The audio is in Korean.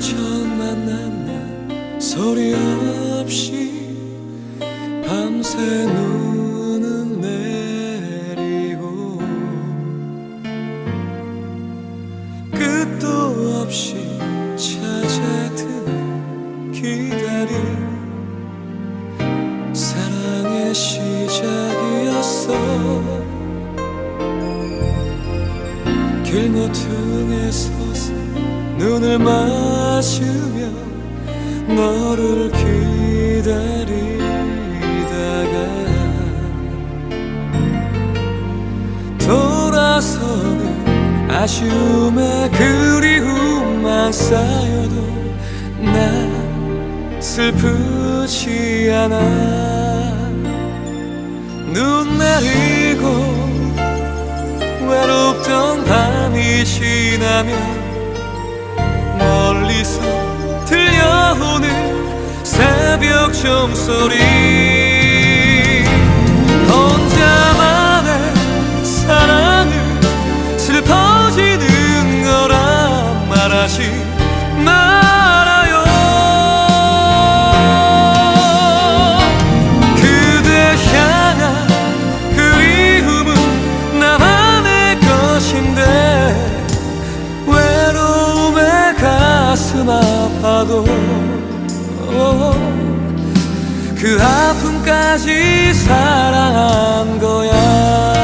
처음 만나면 소리 없이 밤새 눈은 내리고 끝도 없이 찾아드는 기다림. 사랑의 시작이었어. 길모퉁에 서서 눈을 마 주며 너를 기다리다가 돌아서는 아쉬움에 그리움만 쌓여도 난 슬프지 않아. 눈 내리고 외롭던 밤이 지나면 멀리서 들려오는 새벽 종소리. 혼자만의 사랑은 슬퍼지는 거라 말하지 아파도 그 아픔까지 사랑한 거야